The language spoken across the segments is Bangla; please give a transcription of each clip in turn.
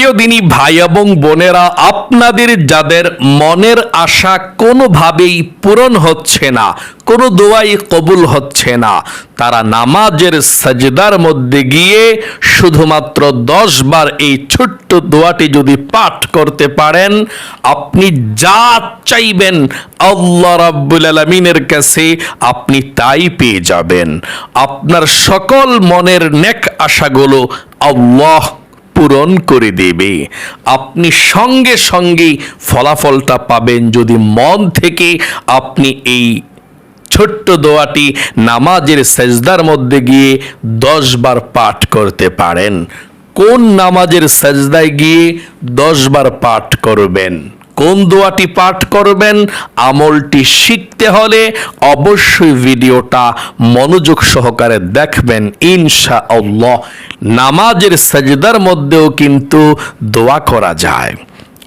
প্রিয় দিনী ভাই এবং বোনেরা, আপনাদের যাদের মনের আশা কোনোভাবেই পূরণ হচ্ছে না, কোনো দোয়াই কবুল হচ্ছে না, তারা নামাজের সাজদার মধ্যে গিয়ে শুধুমাত্র দশ বার এই ছোট্ট দোয়াটি যদি পাঠ করতে পারেন, আপনি যা চাইবেন আল্লাহ রাব্বুল আলমিনের কাছে আপনি তাই পেয়ে যাবেন। আপনার সকল মনের নেক আশাগুলো আল্লাহ পূরণ করে দেবে। আপনি সঙ্গে সঙ্গেই ফলাফলটা পাবেন। যদি মন থেকে আপনি এই ছোট্ট দোয়াটি নামাজের সেজদার মধ্যে গিয়ে দশ বার পাঠ করতে পারেন। কোন নামাজের সেজদায় গিয়ে দশ বার পাঠ করবেন? কোন দোয়াটি পাঠ করবেন, আমলটি শিখতে হলে অবশ্যই ভিডিওটা মনোযোগ সহকারে দেখবেন ইনশা আল্লাহ নামাজের সাজদার মধ্যেও কিন্তু দোয়া করা যায়।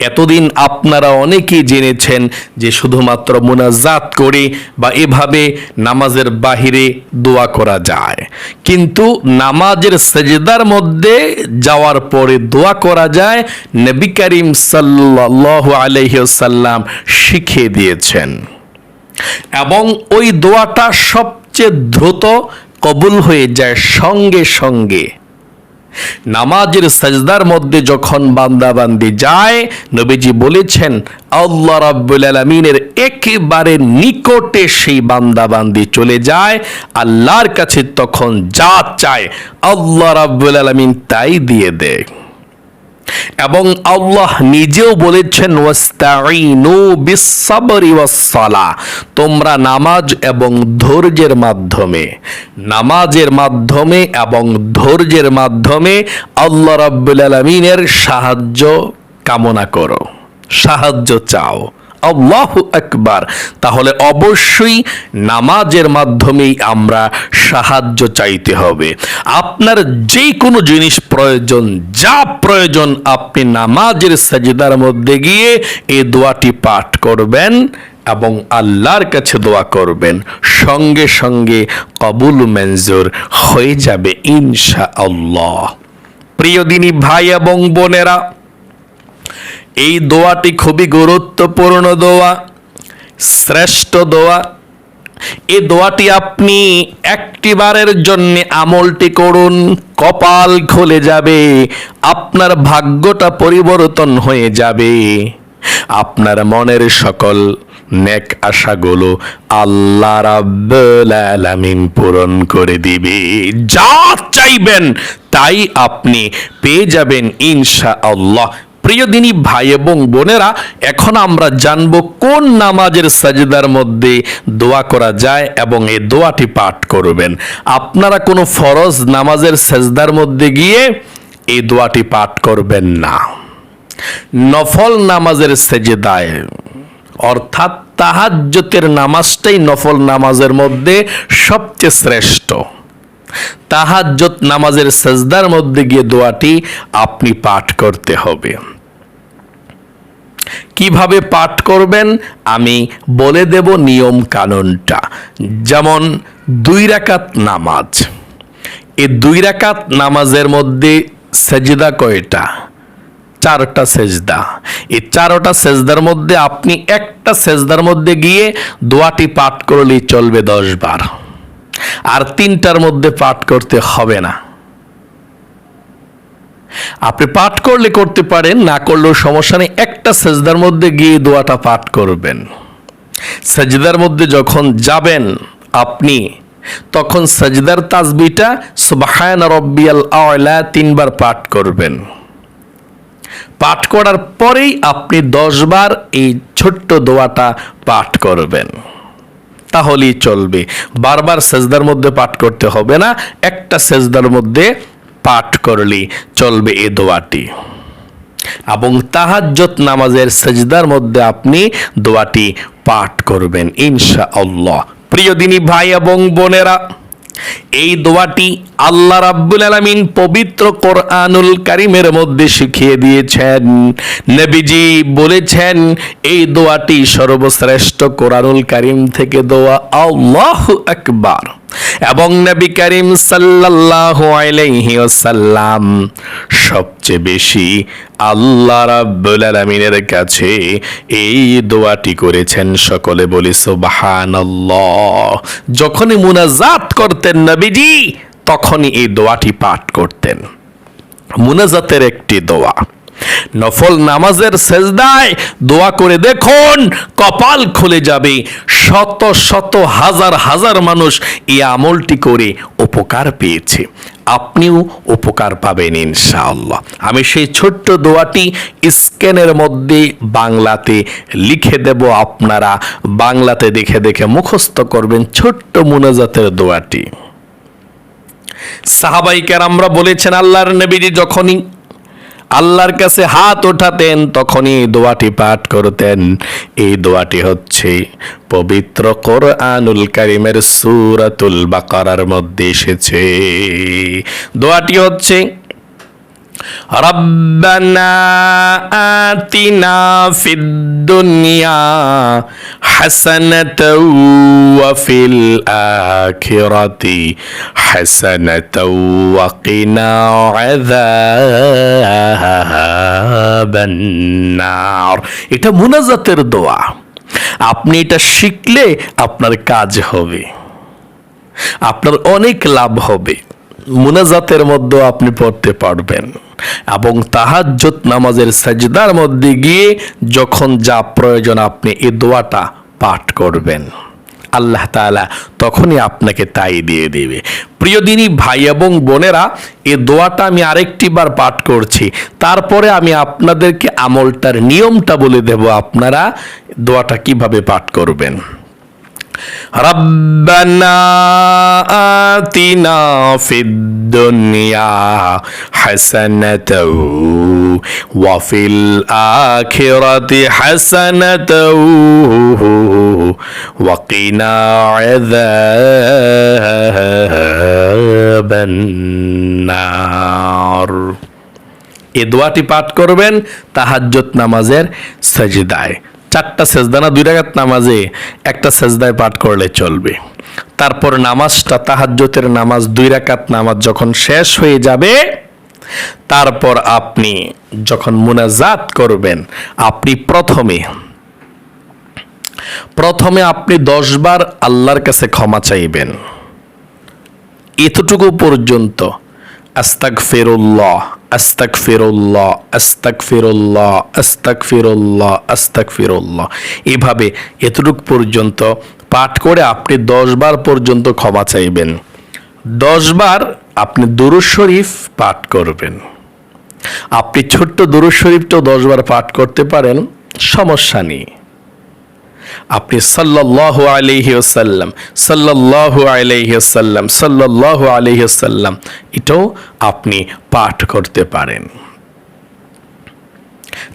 এতদিন আপনারা অনেকেই জেনেছেন যে শুধুমাত্র মোনাজাত করে বা এভাবে নামাজের বাহিরে দোয়া করা যায়। কিন্তু নামাজের সেজদার মধ্যে যাওয়ার পরে দোয়া করা যায় নবী করিম সাল্লাহ আলহ্লাম শিখিয়ে দিয়েছেন। এবং ওই দোয়াটা সবচেয়ে দ্রুত কবুল হয়ে যায় সঙ্গে সঙ্গে। নামাজের সাজদার মধ্যে যখন বান্দাবান্দি যায়, নবীজি বলেছেন, আল্লাহ রাব্বুল আলামিনের একেবারে নিকটে সেই বান্দাবান্দি চলে যায়, আল্লাহর কাছে তখন যা চায়। আল্লাহ রাব্বুল আলামিন তাই দিয়ে দেয়। এবং আল্লাহ নিজেও বলেছেন ওয়াস্তাইনু ওয়াসসালা তোমরা নামাজ এবং ধৈর্যের মাধ্যমে, নামাজের মাধ্যমে এবং ধৈর্যের মাধ্যমে আল্লাহ রাব্বুল আলামিনের সাহায্য কামনা করো, সাহায্য চাও। আল্লাহু আকবার। তাহলে অবশ্যই নামাজের মাধ্যমেই আমরা সাহায্য চাইতে হবে। আপনার যে কোনো জিনিস প্রয়োজন, যা প্রয়োজন, আপনি নামাজের সাজিদার মধ্যে গিয়ে এ দোয়াটি পাঠ করবেন এবং আল্লাহর কাছে দোয়া করবেন। সঙ্গে সঙ্গে কবুল মঞ্জুর হয়ে যাবে ইনশা আল্লাহ প্রিয় দিনী ভাই এবং বোনেরা এই দোয়াটি খুবই গুরুত্বপূর্ণ দোয়া, শ্রেষ্ঠ দোয়া। এই দোয়াটি আপনি একটিবারের জন্য আমলটি করুন, কপাল খুলে যাবে, আপনার ভাগ্যটা পরিবর্তন হয়ে যাবে। আপনার মনের সকল নেক আশাগুলো আল্লাহ রাব্বুল আলামিন পূরণ করে দিবে। যা চাইবেন তাই আপনি পেয়ে যাবেন ইনশা আল্লাহ প্রিয় দিনী ভাই এবং বোনেরা, এখন আমরা জানব কোন নামাজের সাজদার মধ্যে দোয়া করা যায় এবং এই দোয়াটি পাঠ করবেন। আপনারা কোনো ফরজ নামাজের সাজদার মধ্যে গিয়ে এই দোয়াটি পাঠ করবেন না। নফল নামাজের সেজদায়, অর্থাৎ তাহাজ্জতের নামাজটাই নফল নামাজের মধ্যে সবচেয়ে শ্রেষ্ঠ। তাহাজ্জত নামাজের সেজদার মধ্যে গিয়ে দোয়াটি আপনি পাঠ করতে হবে। কীভাবে পাঠ করবেন? আমি বলে দেব নিয়ম কানুনটা। যেমন, দুই রাকাত নামাজ। এই দুই রাকাত নামাজের মধ্যে সেজদা কয়টা? চারটা সেজদা। এই চারটা সেজদার মধ্যে আপনি একটা সেজদার মধ্যে গিয়ে দোয়াটি পাঠ করলেই চলবে দশ বার। আর তিনটার মধ্যে পাঠ করতে হবে না। আপনি পাঠ করলে করতে পারেন, না করলেও সমস্যা নেই। একটা সেজদার মধ্যে গিয়ে দোয়াটা পাঠ করবেন। সেজদার মধ্যে যখন যাবেন আপনি, তখন সেজদার তাজবিটা সুবাহায়না রব্বিয়াল আওলা তিনবার পাঠ করবেন। পাঠ করার পরেই আপনি দশবার এই ছোট্ট দোয়াটা পাঠ করবেন। তাহলেই চলবে। বারবার সেজদার মধ্যে পাঠ করতে হবে না। একটা সেজদার মধ্যে পাঠ করলে, চলবে এ দোয়াটি। এবং তাহাজ্জত নামাজের সেজদার মধ্যে আপনি দোয়াটি পাঠ করবেন ইনশা আল্লাহ প্রিয় দিনী ভাই এবং বোনেরা, এই দোয়াটি আল্লাহ রাব্বুল আলামিন পবিত্র কোরআনুল কারিমের মধ্যে শিখিয়ে দিয়েছেন। নবীজি বলেছেন, এই দোয়াটি সর্বশ্রেষ্ঠ কোরআনুল কারিম থেকে দোয়া আল্লাহু আকবার। এবং নবী করিম সাল্লাল্লাহু আলাইহি ওয়াসাল্লাম সবচেয়ে বেশি আল্লাহ রাব্বুল আলামিনের কাছে এই দোয়াটি করেছেন সকলে বলি সুবহানাল্লাহ। যখনই মুনাজাত করতেন নবীজি, তখনই এই দোয়াটি পাঠ করতেন। মুনাজাতের একটি দোয়া। নফল নামাজের সেজদায় দোয়া করে দেখুন, কপাল খুলে যাবে। শত শত, হাজার হাজার মানুষ এই আমলটি করে উপকার পেয়েছে। আপনিও উপকার পাবেন ইনশাআল্লাহ। আমি সেই ছোট্ট দোয়াটি স্ক্যানের মধ্যে বাংলাতে লিখে দেব। আপনারা বাংলাতে দেখে দেখে মুখস্থ করবেন ছোট্ট মুনাজাতের দোয়াটি। সাহাবাইকার আমরা বলেছেন, আল্লাহর নবীজি যখনই আল্লাহর কাছে হাত ওঠাতেন, তখনই দোয়াটি পাঠ করতেন। এই দোয়াটি হচ্ছে পবিত্র কোরআনুল কারিমের সুরাতুল বাকারার মধ্যে এসেছে। দোয়াটি হচ্ছে ربنا آتنا في الدنيا حسنة وفي الآخرة حسنة وقنا عذاب النار এটা মুনাজাতের দোয়া আপনি এটা শিখলে আপনার কাজ হবে আপনার অনেক লাভ হবে মুনাজাতের মধ্যে আপনি পড়তে পারবেন। এবং তাহাজ্জত নামাজের সাজদার মধ্যে গিয়ে যখন যা প্রয়োজন আপনি এ দোয়াটা পাঠ করবেন। আল্লাহ তাআলা তখনই আপনাকে তাই দিয়ে দেবে। প্রিয় দিনী ভাই এবং বোনেরা, এ দোয়াটা আমি আরেকটি বার পাঠ করছি। তারপরে আমি আপনাদেরকে আমলটার নিয়মটা বলে দেব আপনারা দোয়াটা কীভাবে পাঠ করবেন। ربنا آتنا في الدنيا حسنة وفي الآخرة حسنة وقنا عذاب النار এ দোয়াটি পাঠ করবেন তাহাজ্জত নামাজের সাজদায় চারটা সেজদানা দুই রাকাত নামাজে একটা সেজদায় পাঠ করলে চলবে। তারপর নামাজটা তাহাজ্জতের নামাজ, দুই রাকাত নামাজ যখন শেষ হয়ে যাবে, তারপর আপনি যখন মুনাজাত করবেন, আপনি প্রথমে প্রথমে আপনি দশবার আল্লাহর কাছে ক্ষমা চাইবেন। এতটুকু পর্যন্ত আস্তাক ফেরুল্লাহ আস্তাক ফিরুল্লাহ আস্তাক ফিরুল্লাহ আস্তাক ফিরুল্লাহ আস্তাক ফিরুল্লাহ এভাবে এতটুক পর্যন্ত পাঠ করে আপনি দশবার পর্যন্ত ক্ষমা চাইবেন। দশবার আপনি দুরুজ শরীফ পাঠ করবেন। আপনি ছোট্ট দুরুজ শরীফটাও দশবার পাঠ করতে পারেন, সমস্যা নেই। আপনি সাল্লাল্লাহু আলাইহি ওয়াসাল্লাম, সাল্লাল্লাহু আলাইহি ওয়াসাল্লাম এটাও আপনি পাঠ করতে পারেন।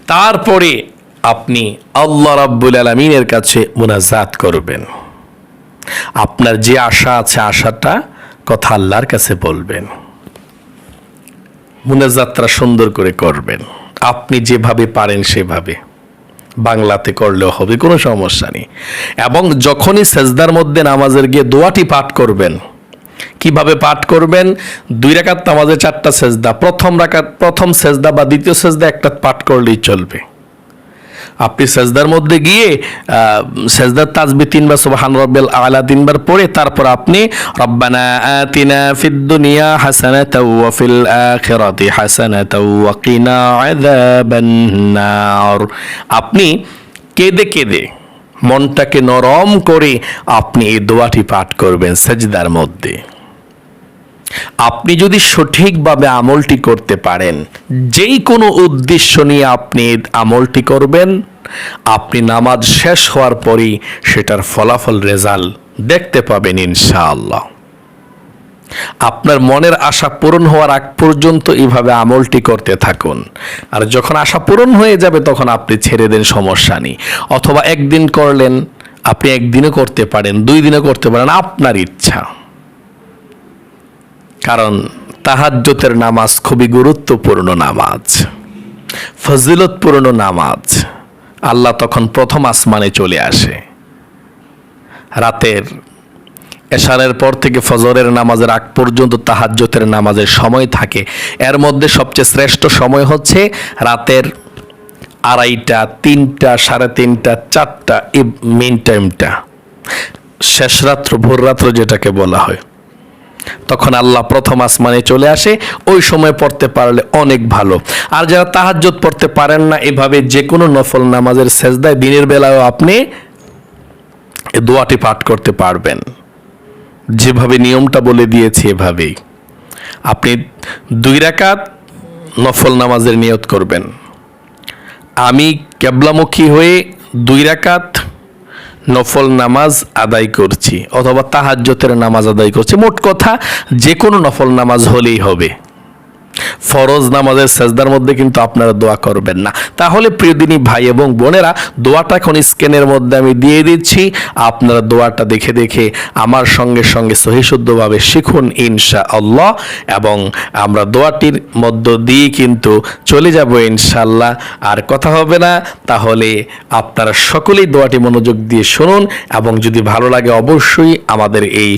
তারপরে আপনি আল্লাহ রাব্বুল আলামিনের কাছে মুনাজাত করবেন। আপনার যে আশা আছে আশাটা কথা আল্লাহর কাছে বলবেন। মুনাজাতটা সুন্দর করে করবেন। আপনি যেভাবে পারেন সেভাবে। বাংলাতে করলেও হবে, কোনো সমস্যা নেই। এবং যখনই সেজদার মধ্যে নামাজের গিয়ে দোয়াটি পাঠ করবেন, কীভাবে পাঠ করবেন? দুই রাকাত নামাজে চারটা সেজদা, প্রথম রাকাত, প্রথম সেজদা বা দ্বিতীয় সেজদা একটা পাঠ করলেই চলবে। আপনি সেজদার মধ্যে গিয়ে সেজদার তাজবি তিনবার সুবহান রব্বিল আলা তিনবার পড়ে, তারপর আপনি, রব্বানা আতিনা ফিদ দুনিয়া হাসানাতাও ওয়া ফিল আখিরাতি হাসানাতাও ওয়া কিনা আযাবান নার। আপনি কেঁদে কেঁদে মনটাকে নরম করে আপনি এই দোয়াটি পাঠ করবেন সেজদার মধ্যে। আপনি যদি সঠিকভাবে আমলটি করতে পারেন, যেই কোনো উদ্দেশ্য নিয়ে আপনি আমলটি করবেন, আপনি নামাজ শেষ হওয়ার পরেই সেটার ফলাফল রেজাল্ট দেখতে পাবেন ইনশাআল্লাহ। আপনার মনের আশা পূরণ হওয়ার আগ পর্যন্ত এইভাবে আমলটি করতে থাকুন। আর যখন আশা পূরণ হয়ে যাবে, তখন আপনি ছেড়ে দেন, সমস্যা নেই। অথবা একদিন করলেন, আপনি একদিনও করতে পারেন, দুই দিনও করতে পারেন, আপনার ইচ্ছা। কারণ তাহাজ্জতের নামাজ খুবই গুরুত্বপূর্ণ নামাজ, ফজিলতপূর্ণ নামাজ। আল্লাহ তখন প্রথম আসমানে চলে আসে। রাতের এশারের পর থেকে ফজরের নামাজের আগ পর্যন্ত তাহাজ্জতের নামাজের সময় থাকে। এর মধ্যে সবচেয়ে শ্রেষ্ঠ সময় হচ্ছে রাতের আড়াইটা, তিনটা, সাড়ে তিনটা, চারটা এই মেন টাইমটা। শেষ রাত্র, ভোর রাত্র যেটাকে বলা হয়। তখন আল্লাহ প্রথম আসমানে চলে আসে, ওই সময় পড়তে পারলে অনেক ভালো। আর যারা তাহাজ্জত পড়তে পারেন না, এভাবে যে কোনো নফল নামাজের সেজদায় দিনের বেলায়ও আপনি দোয়াটি পাঠ করতে পারবেন। যেভাবে নিয়মটা বলে দিয়েছি এভাবেই। আপনি দুই রাকাত নফল নামাজের নিয়ত করবেন। আমি কেবলামুখী হয়ে দুই রাকাত নফল নামাজ আদায় করছি, অথবা তাহাজ্জতের নামাজ আদায় করছি, মোট কথা যে কোনো নফল নামাজ হলেই হবে। ফরজ নামাজের সেজদার মধ্যে কিন্তু আপনারা দোয়া করবেন না। তাহলে প্রিয়দিনী ভাই এবং বোনেরা, দোয়াটা এখন স্ক্যানের মধ্যে আমি দিয়ে দিচ্ছি। আপনারা দোয়াটা দেখে দেখে আমার সঙ্গে সঙ্গে সহিশুদ্ধভাবে শিখুন ইনশা আল্লাহ এবং আমরা দোয়াটির মধ্য দিয়ে কিন্তু চলে যাব ইনশাল্লাহ আর কথা হবে না, তাহলে আপনারা সকলেই দোয়াটি মনোযোগ দিয়ে শুনুন এবং যদি ভালো লাগে অবশ্যই আমাদের এই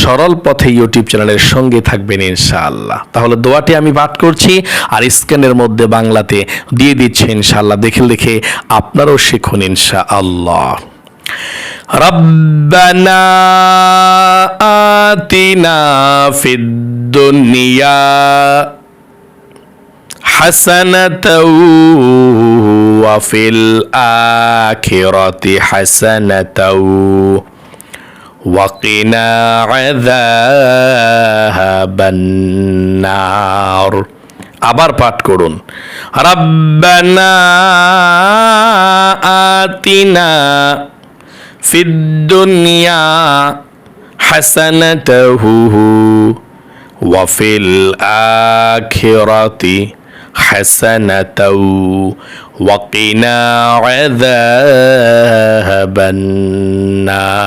সরল পথে ইউটিউব চ্যানেলের সঙ্গে থাকবেন ইনশাআল্লাহ। তাহলে দোয়াটি আমি পাঠ করছি আর স্ক্যানের মধ্যে বাংলাতে দিয়ে দিচ্ছি ইনশাআল্লাহ দেখে দেখে আপনারাও শিখুন ইনশাআল্লাহ ربنا آتنا في الدنيا حسنة وفي الآخرة حسنة وقنا عذاب النار আবার পাঠ করুন রব্বানা আতিনা ফিদ দুনিয়া হাসানাতাহু وفي الآخرة حسنة وقنا عذاب النار.